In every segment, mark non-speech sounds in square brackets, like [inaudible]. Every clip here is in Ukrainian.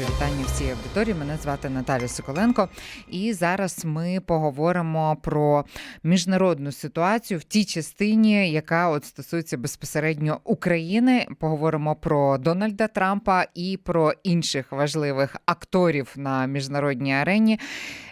Вітання всій аудиторії. Мене звати Наталя Соколенко. І зараз ми поговоримо про міжнародну ситуацію в тій частині, яка от стосується безпосередньо України. Поговоримо про Дональда Трампа і про інших важливих акторів на міжнародній арені,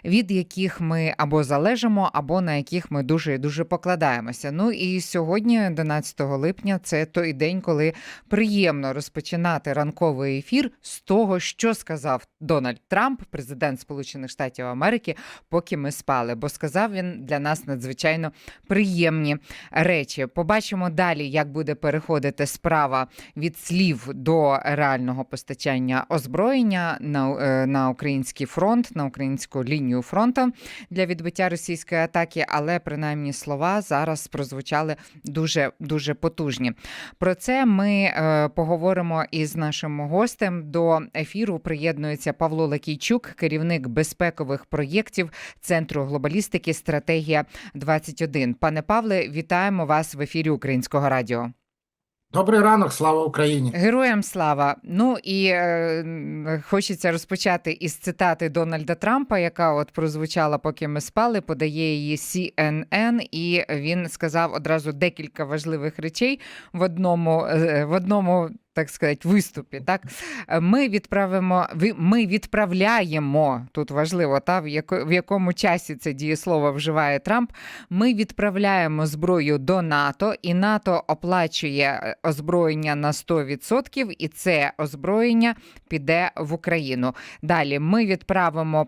від яких ми або залежимо, або на яких ми дуже і дуже покладаємося. Ну і сьогодні, 11 липня, це той день, коли приємно розпочинати ранковий ефір з того, що сказав Дональд Трамп, президент Сполучених Штатів Америки, поки ми спали. Бо сказав він для нас надзвичайно приємні речі. Побачимо далі, як буде переходити справа від слів до реального постачання озброєння на, е, на український фронт, на українську лінію фронту для відбиття російської атаки. Але принаймні слова зараз прозвучали дуже дуже потужні. Про це ми е, поговоримо із нашим гостем. До ефіру приєднується Павло Лакійчук, керівник безпекових проєктів Центру глобалістики Стратегія 21 Пане Павле, вітаємо вас в ефірі Українського радіо. Добрий ранок, слава Україні. Героям слава. Ну і е, хочеться розпочати із цитати Дональда Трампа, яка от прозвучала, поки ми спали. Подає її CNN, і він сказав одразу декілька важливих речей в одному е, в одному. Так сказати, виступі, так ми відправимо ми відправляємо тут важливо, та в в якому часі це дієслово вживає Трамп. Ми відправляємо зброю до НАТО, і НАТО оплачує е, озброєння на 100%, і це озброєння піде в Україну. Далі ми відправимо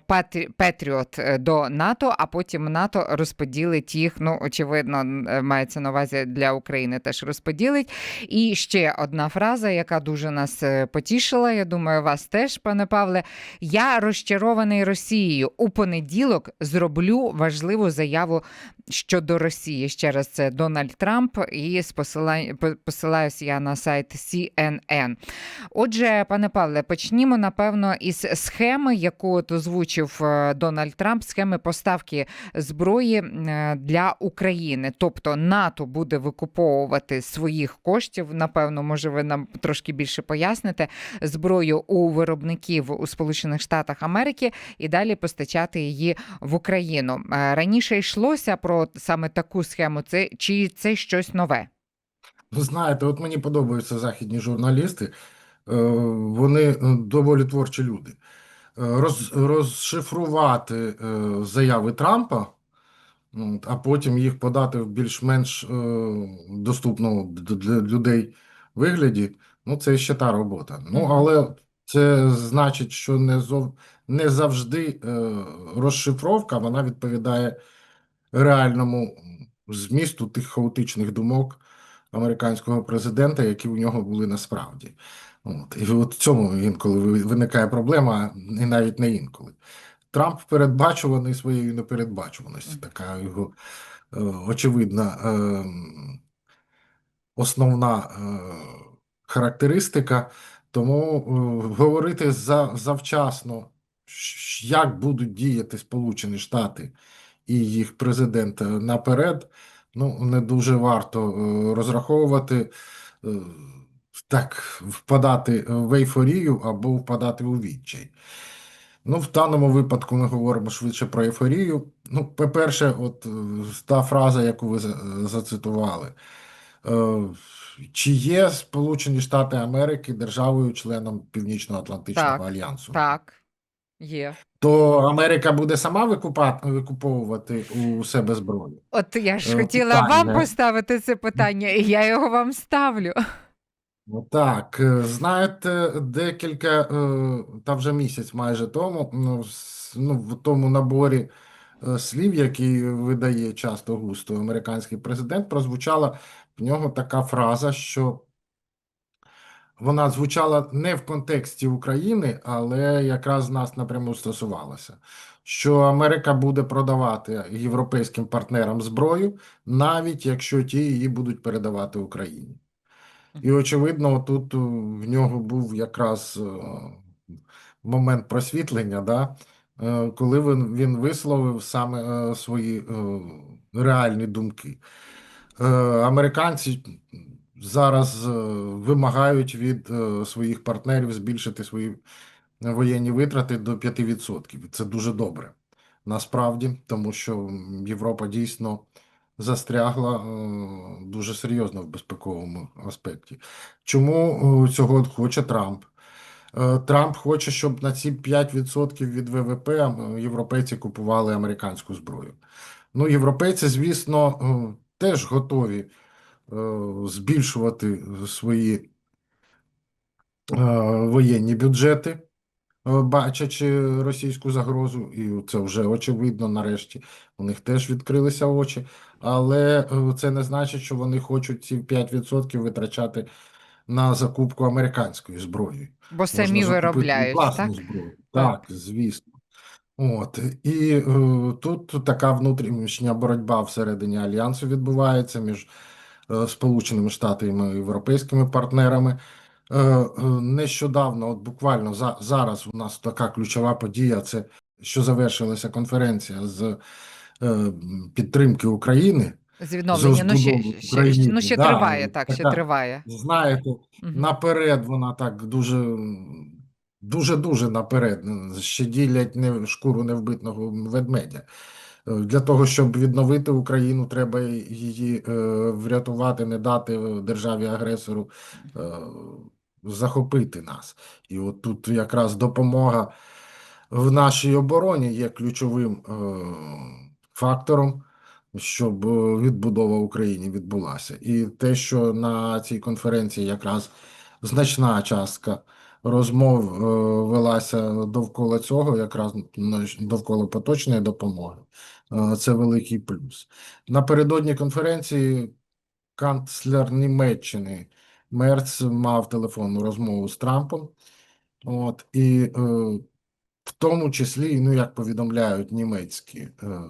Петріот е, до НАТО, а потім НАТО розподілить їх. Ну, очевидно, е, мається на увазі для України теж розподілить. І ще одна фраза, яка дуже нас е, потішила. Я думаю, вас теж, пане Павле. Я розчарований Росією. У понеділок зроблю важливу заяву щодо Росії. Ще раз це Дональд Трамп, і посилаюся я на сайт CNN. Отже, пане Павле, почнімо напевно із схеми, яку от озвучив е, Дональд Трамп, схеми поставки зброї е, для України. Тобто НАТО буде викуповувати своїх коштів. Напевно, може, ви нам трошки більше поясните зброю у виробників у Сполучених Штатах Америки і далі постачати її в Україну. Е, Раніше йшлося про саме таку схему. Це чи це щось нове? Ви знаєте, от мені подобаються західні журналісти. Е, Вони е, доволі творчі люди. Роз, розшифрувати заяви Трампа, а потім їх подати в більш-менш доступному для людей вигляді, ну це ще та робота. Ну, але це значить, що не, зов, не завжди е, розшифровка вона відповідає реальному змісту тих хаотичних думок американського президента, які у нього були насправді. От. І от в цьому інколи виникає проблема, і навіть не інколи. Трамп передбачуваний своєю непередбачуваністю, така його е, очевидна е, основна е, характеристика. Тому е, говорити за, завчасно, як будуть діяти Сполучені Штати і їх президент е, наперед, ну не дуже варто е, розраховувати, так, впадати в ейфорію або впадати у відчай. Ну, в даному випадку ми говоримо швидше про ейфорію. Ну, по-перше, от та фраза, яку ви за- зацитували. Чи є Сполучені Штати Америки державою-членом Північно-Атлантичного Так, альянсу? Так, є. То Америка буде сама викупати, викуповувати у себе зброю? От я ж Е, хотіла вам поставити це питання, і я його вам ставлю. Ну так, е, знаєте, декілька, е, та вже місяць майже тому, ну, ну, в тому наборі слів, який видає часто густо американський президент, прозвучала в нього така фраза, що вона звучала не в контексті України, але якраз нас напряму стосувалася. Що Америка буде продавати європейським партнерам зброю, навіть якщо ті її будуть передавати Україні. І, очевидно, тут е, в нього був якраз е, момент просвітлення, да? е, коли він, він висловив саме свої реальні думки. Е, Американці зараз е, вимагають від е, своїх партнерів збільшити свої воєнні витрати до 5%. Це дуже добре насправді, тому що Європа дійсно застрягла дуже серйозно в безпековому аспекті. Чому цього хоче Трамп? Трамп хоче, щоб на ці 5% від ВВП європейці купували американську зброю. Ну, європейці, звісно, теж готові е, збільшувати свої е, воєнні бюджети, е, бачачи російську загрозу, і це вже очевидно нарешті. У них теж відкрилися очі, але це не значить, що вони хочуть ці 5% витрачати на закупку американської зброї. Бо самі виробляють, так? зброю. Так. Так, звісно. От і е, тут така внутрішня боротьба всередині альянсу відбувається між е, Сполученими Штатами і європейськими партнерами. Е, е, нещодавно, от буквально за, зараз у нас така ключова подія, це що завершилася конференція з е, підтримки України. З відновлення. Ну, ще, розбудови ще, ну, ще да, триває, так, ще триває. Знаєте, Мгм. наперед вона так дуже, дуже, дуже наперед. Ще ділять не шкуру невбитного ведмедя. Е, Для того, щоб відновити Україну, треба її е, врятувати, не дати державі-агресору е, захопити нас. І от тут якраз допомога в нашій обороні є ключовим е, фактором, щоб е, відбудова України відбулася. І те, що на цій конференції якраз значна частка розмов е, велася довкола цього, якраз ну, довкола поточної допомоги, е, це великий плюс. Напередодні конференції канцлер Німеччини Мерц мав телефонну розмову з Трампом. От, і е, в тому числі, ну, як повідомляють німецькі е,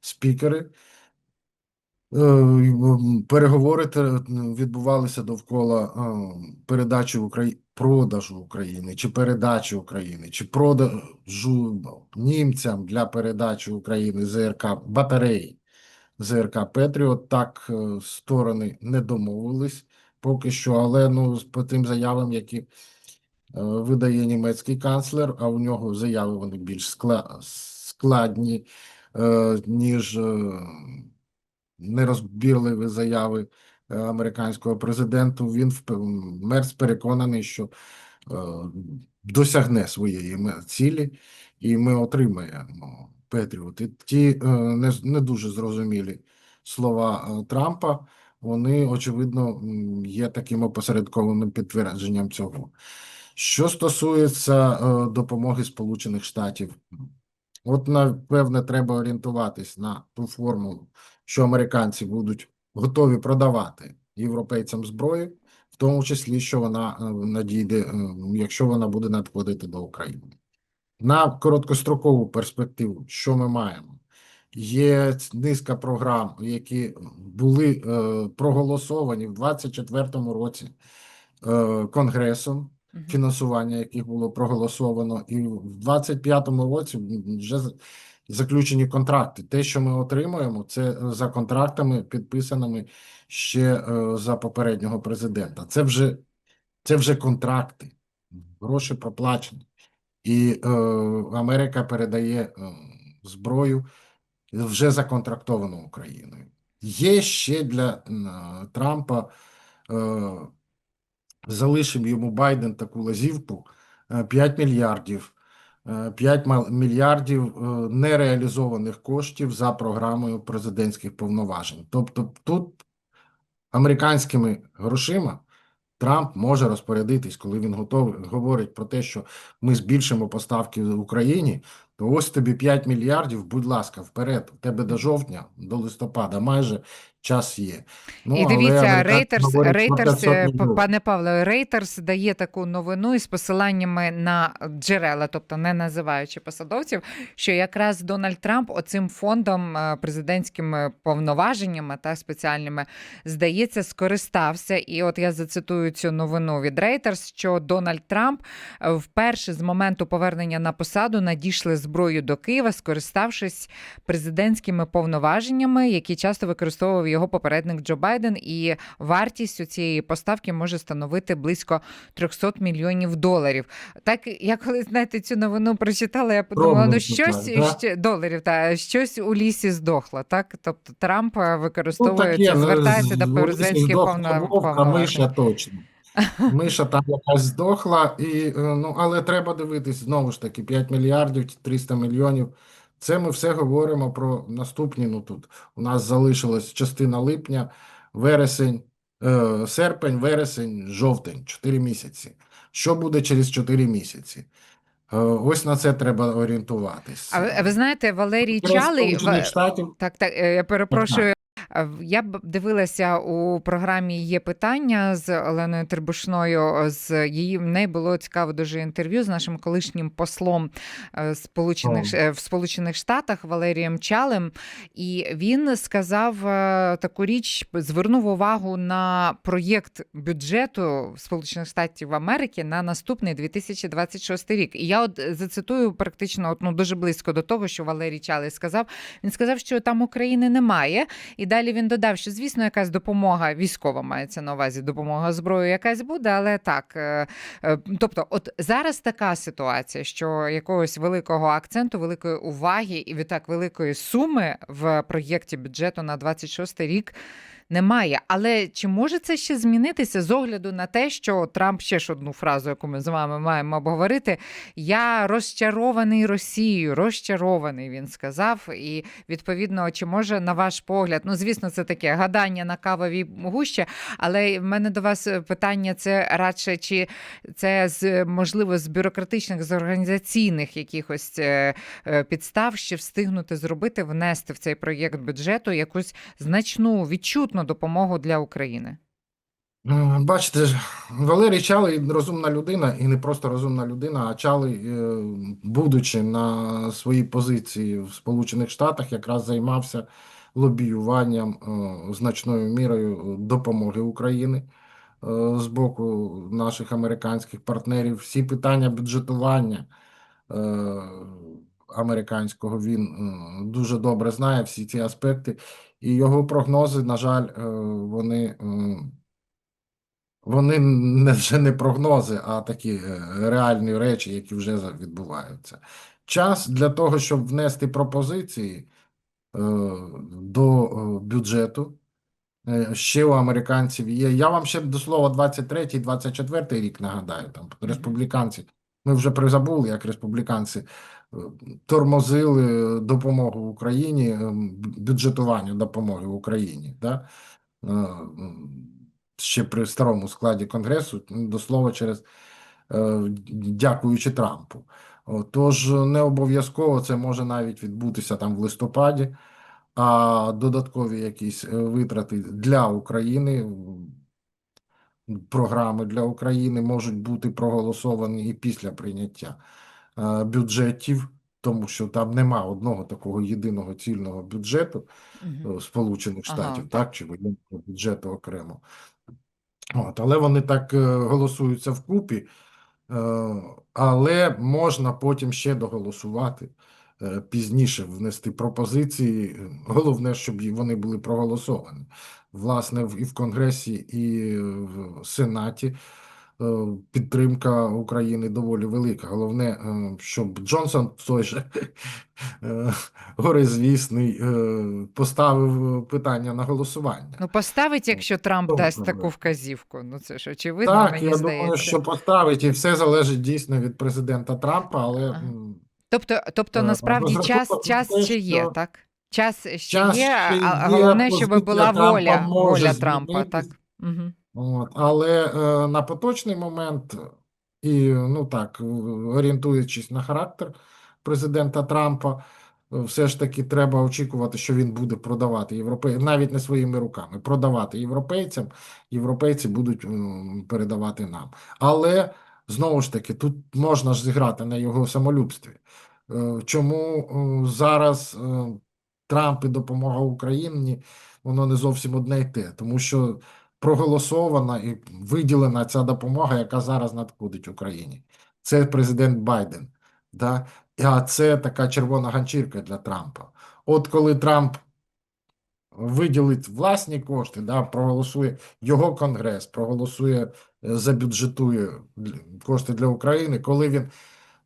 спікери, е, переговори відбувалися довкола е, передачі Украї... продажу України, чи передачі України, чи продажу німцям для передачі України ЗРК батареї. ЗРК Петріот. Так е, сторони не домовились поки що, але ну, по тим заявам, які е, видає німецький канцлер, а у нього заяви вони більш складні, е, ніж нерозбірливі заяви американського президента. Він Мерц переконаний, що е, досягне своєї цілі, і ми отримаємо Петріот. І ті е, не, дуже зрозумілі слова е, Трампа, вони, очевидно, є таким опосередкованим підтвердженням цього. Що стосується е, допомоги Сполучених Штатів, от, напевне, треба орієнтуватись на ту формулу, що американці будуть готові продавати європейцям зброю, в тому числі, що вона е, надійде, е, якщо вона буде надходити до України. На короткострокову перспективу, що ми маємо? Є низка програм, які були е, проголосовані в 2024 році е, Конгресом, фінансування яких було проголосовано, і в 25-му році вже заключені контракти. Те, що ми отримуємо, це е, за контрактами, підписаними ще е, за попереднього президента. Це вже, це вже контракти, гроші проплачені. І е, Америка передає е, зброю вже законтрактовану Україною. Є ще для Трампа, е, залишив йому Байден таку лазівку е, 5 мільярдів. Е, 5 мал- мільярдів е, нереалізованих коштів за програмою президентських повноважень. Тобто тут американськими грошима Трамп може розпорядитись, коли він готовий говорить про те, що ми збільшимо поставки в Україні, то ось тобі 5 мільярдів, будь ласка, вперед. У тебе до жовтня, до листопада майже час є. Ну, І дивіться, Рейтерс, Рейтерс, 500 е, п- мільйонів. пане Павло, Рейтерс дає таку новину із посиланнями на джерела, тобто не називаючи посадовців, що якраз Дональд Трамп оцим фондом е, президентськими повноваженнями та спеціальними здається скористався. І от я зацитую цю новину від Рейтерс, що Дональд Трамп е, вперше з моменту повернення на посаду надійшли зброю до Києва, скориставшись президентськими повноваженнями, які часто використовував його попередник Джо Байден, і вартість у цієї поставки може становити близько 300 мільйонів доларів. Так я коли знаєте цю новину прочитала, я подумала, ну щось так, да? доларів, та щось у лісі здохло. Так, тобто Трамп е, Ну, так є, це, ну, звертається до з- президентських здохла повноважень. миша точно. Миша там якась здохла, і, е, ну, але треба дивитись, знову ж таки, 5 мільярдів, 300 мільйонів. Це ми все говоримо про наступні, ну тут у нас залишилась частина липня, вересень, е, серпень, вересень, жовтень, 4 місяці. Що буде через 4 місяці? Е, ось на це треба орієнтуватись. А ви, ви знаєте, Валерій Чалий в- Штатів Так, так, е, я перепрошую. Я б дивилася у програмі Є питання з Оленою Трибушною. З її в неї було цікаве дуже інтерв'ю з нашим колишнім послом е, Сполучених. Е, в Сполучених Штатах Валерієм Чалем. І він сказав е, таку річ, звернув увагу на проєкт бюджету Сполучених Штатів Америки на наступний 2026 рік. І я от зацитую практично от, ну, дуже близько до того, що Валерій Чалий сказав. Він сказав, що там України немає. І далі він додав, що звісно, якась допомога військова мається на увазі, допомога зброю якась буде, але так. е, е, Тобто, от зараз така ситуація, що якогось великого акценту, великої уваги і відтак великої суми в проєкті бюджету на 26 рік. Немає, але чи може це ще змінитися з огляду на те, що Трамп ще ж одну фразу, яку ми з вами маємо обговорити? Я розчарований Росією, розчарований, він сказав. І відповідно, чи може на ваш погляд, ну звісно, це таке гадання на кавовій гущі, але в мене до вас питання: це радше чи це з можливо з бюрократичних, з організаційних якихось е, е, підстав ще встигнути зробити, внести в цей проєкт бюджету якусь значну відчутну допомогу для України. Е, Бачите, Валерій Чалий розумна людина, і не просто розумна людина, а Чалий, е, будучи на своїй позиції в Сполучених Штатах, якраз займався лобіюванням е, значною мірою допомоги України е, з боку наших американських партнерів. Всі питання бюджетування американського він е, дуже добре знає, всі ці аспекти, і його прогнози, на жаль, е, вони. е, вони не вже не прогнози, а такі реальні речі, які вже відбуваються. Час для того, щоб внести пропозиції до бюджету. Ще у американців є. Я вам ще до слова 23-й, 24-й рік нагадаю. Там республіканці. Ми вже призабули, як республіканці тормозили допомогу Україні, е, бюджетування допомоги Україні. Да? Е, ще при старому складі Конгресу, до слова, через е, дякуючи Трампу. Тож не обов'язково це може навіть відбутися там в листопаді, а додаткові якісь е, витрати для України, програми для України можуть бути проголосовані і після прийняття бюджетів, тому що там нема одного такого єдиного цільного бюджету. Е, Сполучених Ага, Штатів, так, чи воєнного бюджету окремо. От, але вони так е, голосуються вкупі, е, але можна потім ще доголосувати, е, пізніше внести пропозиції. Головне, щоб вони були проголосовані. Власне, і в Конгресі, і в Сенаті е, підтримка України доволі велика. Головне, е, щоб Джонсон той же [laughs] е, горизвісний е, поставив питання на голосування. Ну, поставить, якщо Трамп Добре, дасть таку вказівку. Ну це ж очевидно, Так, мені я здається. думаю, що поставить, і все залежить дійсно від президента Трампа, але Ага. Тобто, тобто Е, насправді час, час ще є, так? Час ще Час є, ще а, головне, щоб була Трампа воля, воля Трампа, так? Угу. От, але е, на поточний момент, і ну так, е, орієнтуючись на характер президента Трампа, все ж таки треба очікувати, що він буде продавати європейцям, навіть не своїми руками, продавати європейцям, європейці будуть передавати нам. Але знову ж таки, тут можна ж зіграти на його самолюбстві. Е, Чому е, зараз Трамп і допомога Україні, воно не зовсім одне й те, тому що проголосована і виділена ця допомога, яка зараз надходить Україні. Це президент Байден. Да? А це така червона ганчірка для Трампа. От коли Трамп виділить власні кошти, да, проголосує його конгрес, проголосує, е, забюджетує кошти для України, коли він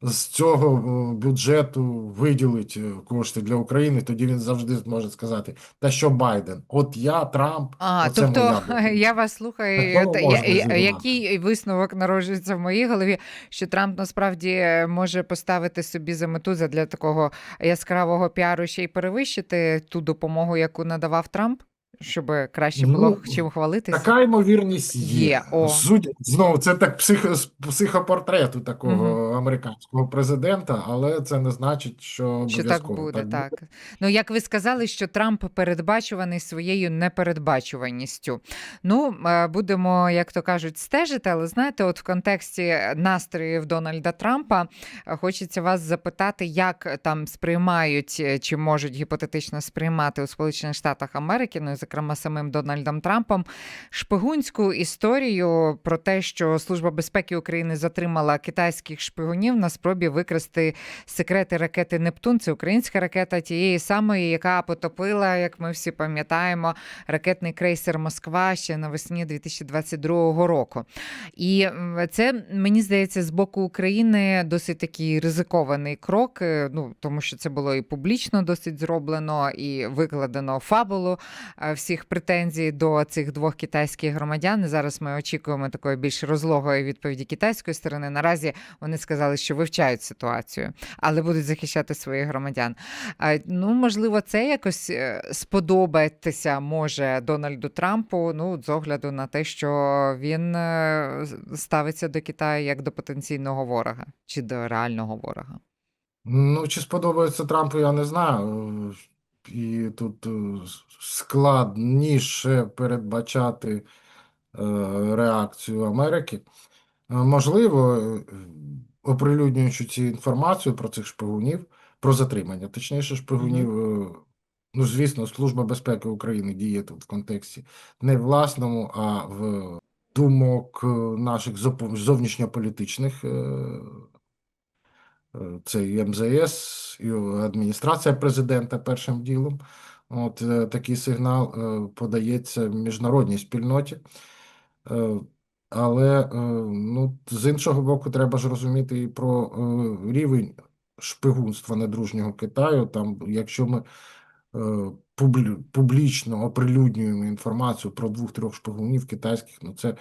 з цього е, бюджету виділить е, кошти для України, тоді він завжди зможе сказати, та що Байден, от я, Трамп, А, оце тобто моя [laughs] я вас слухаю, от, я, я- який висновок народжується в моїй голові, що Трамп насправді може поставити собі за мету для такого яскравого піару ще й перевищити ту допомогу, яку надавав Трамп, щоб краще було Ну, чим хвалитися. Така ймовірність є. Є, о. Суть, знову, це так психо, психопортрету такого американського президента, але це не значить, що Що так буде, так. Ну, як ви сказали, що Трамп передбачуваний своєю непередбачуваністю. Ну, е, будемо, як то кажуть, стежити, але знаєте, от в контексті настроїв Дональда Трампа е, хочеться вас запитати, як там сприймають е, чи можуть гіпотетично сприймати у Сполучених Штатах Америки, ну зокрема самим Дональдом Трампом, шпигунську історію про те, що Служба безпеки України затримала китайських шпигунів на спробі викрасти секрети ракети Нептун. Це українська ракета тієї самої, яка потопила, як ми всі пам'ятаємо, ракетний крейсер Москва ще навесні 2022 року. І це мені здається з боку України досить такий ризикований крок. е, Ну тому що це було і публічно досить зроблено, і викладено фабулу е, всіх претензій до цих двох китайських громадян. Зараз ми очікуємо такої більш розлогої відповіді китайської сторони. Наразі вони сказали, що вивчають ситуацію, але будуть захищати своїх громадян. Ну, можливо, це якось е, сподобатися може Дональду Трампу. Ну, з огляду на те, що він е, ставиться до Китаю як до потенційного ворога чи до реального ворога. Ну, чи сподобається Трампу, я не знаю. І тут е, складніше передбачати е, реакцію Америки. Е, Можливо, оприлюднюючи цю інформацію про цих шпигунів, про затримання, точніше, шпигунів, ну, звісно, Служба безпеки України діє тут в контексті не власному, а в думок наших зовнішньополітичних Це і МЗС, і адміністрація президента першим ділом. От е, такий сигнал е, подається міжнародній спільноті. Е, Але е, ну, з іншого боку, треба ж розуміти і про е, рівень шпигунства недружнього Китаю. Там, якщо ми е, публічно оприлюднюємо інформацію про двох-трьох шпигунів китайських, ну це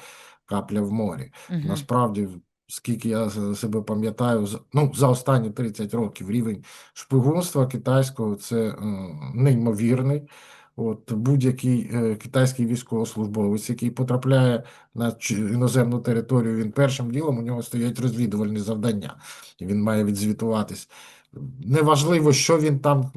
капля в морі. Мгм. Насправді, скільки я себе пам'ятаю, ну, за останні 30 років рівень шпигунства китайського це е, неймовірний. От будь-який е, китайський військовослужбовець, який потрапляє на іноземну територію, він першим ділом у нього стоять розвідувальні завдання, і він має відзвітуватись. Неважливо, що він там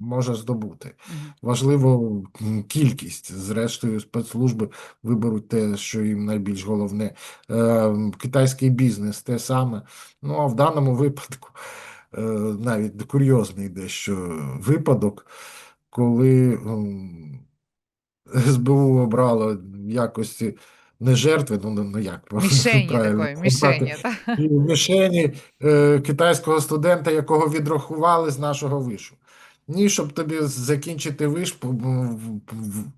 може здобути. Важливо кількість. Зрештою, спецслужби виберуть те, що їм найбільш головне. Е, Китайський бізнес те саме. Ну, а в даному випадку е, навіть курйозний дещо випадок, коли СБУ обрало в якості не жертви, ну, ну як [laughs] Мішені правильно такої, мішені. та. мішені е, китайського студента, якого відрахували з нашого вишу. Ні, щоб тобі закінчити виш,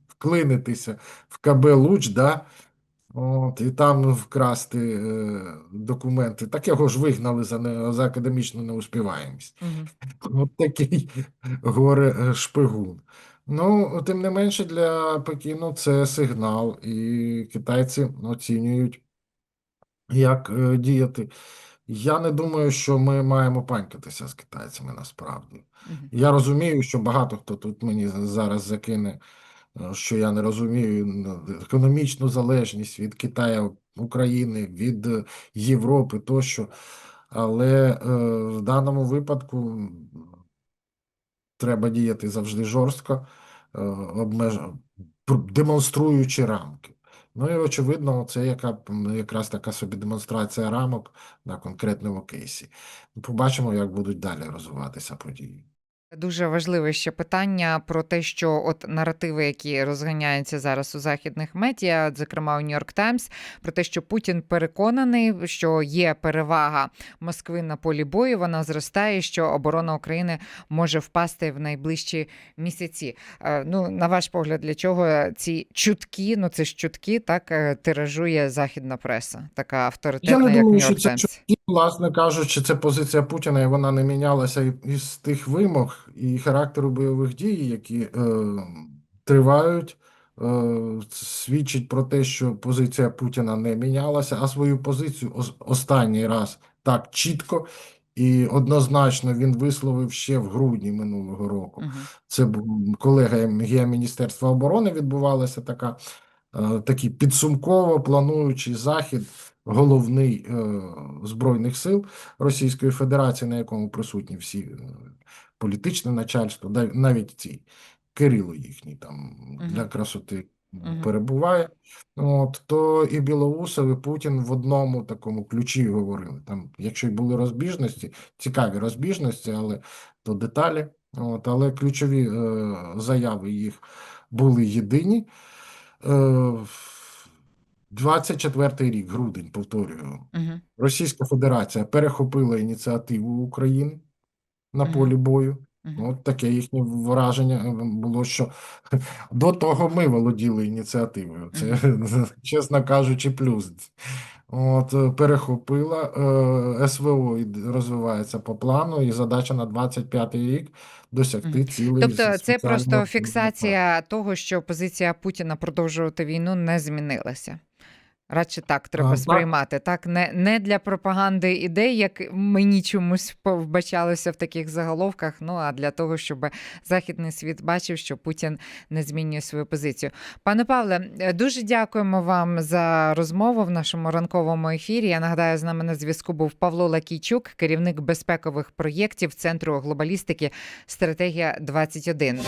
вклинитися в КБ Луч, да? От, і там вкрасти е, документи. Так його ж вигнали за, не, за академічну неуспіваємість. Мгм. [laughs] От такий горе е, шпигун. Ну, тим не менше, для Пекіну це сигнал, і китайці оцінюють, як е, діяти. Я не думаю, що ми маємо панькатися з китайцями насправді. Я розумію, що багато хто тут мені зараз закине, е, що я не розумію ну, економічну залежність від Китаю, України, від Європи тощо. Але е, в даному випадку треба діяти завжди жорстко, е, обмеж... демонструючи рамки. Ну і очевидно, це яка, якраз така собі демонстрація рамок на конкретному кейсі. Побачимо, як будуть далі розвиватися події. Дуже важливе ще питання про те, що от наративи, які розганяються зараз у західних медіа, от, зокрема у Нью-Йорк Таймс, про те, що Путін переконаний, що є перевага Москви на полі бою, вона зростає, що оборона України може впасти в найближчі місяці. Е, Ну, на ваш погляд, для чого ці чутки, ну це ж чутки, так е, тиражує західна преса, така Я авторитетна, не як думаю, що Нью-Йорк Таймс. власне кажучи, це позиція Путіна, і вона не мінялася із тих вимог і характеру бойових дій, які е, тривають. Е, свідчить про те, що позиція Путіна не мінялася, а свою позицію останній раз так чітко і однозначно він висловив ще в грудні минулого року. Мгм. Це був колегія Міністерства оборони відбувалася така, е, такий підсумково плануючий захід головний е, Збройних сил Російської Федерації, на якому присутні всі е, політичне начальство, навіть ці Кирило їхній там для красоти перебуває. От, то і Білоусов, і Путін в одному такому ключі говорили. Там, якщо й були розбіжності, цікаві розбіжності, але то деталі. От, але ключові е, заяви їх були єдині. Е, 24-й рік, грудень, повторюю. Мгм. Російська Федерація перехопила ініціативу України на Мгм. полі бою. Мгм. От таке їхнє враження е, було, що [laughs] до того ми володіли ініціативою. Це, [laughs] чесно кажучи, плюс. От, е, перехопила е, СВО і розвивається по плану, і задача на 25-й рік досягти Мгм. цілей. Тобто, це спеціального просто фіксація того, що позиція Путіна продовжувати війну не змінилася. Радше так треба сприймати. Так, не, не для пропаганди ідей, як мені чомусь вбачалося в таких заголовках. Ну а для того, щоб західний світ бачив, що Путін не змінює свою позицію. Пане Павле, е, дуже дякуємо вам за розмову в нашому ранковому ефірі. Я нагадаю, з нами на зв'язку був Павло Лакійчук, керівник безпекових проєктів Центру глобалістики Стратегія 21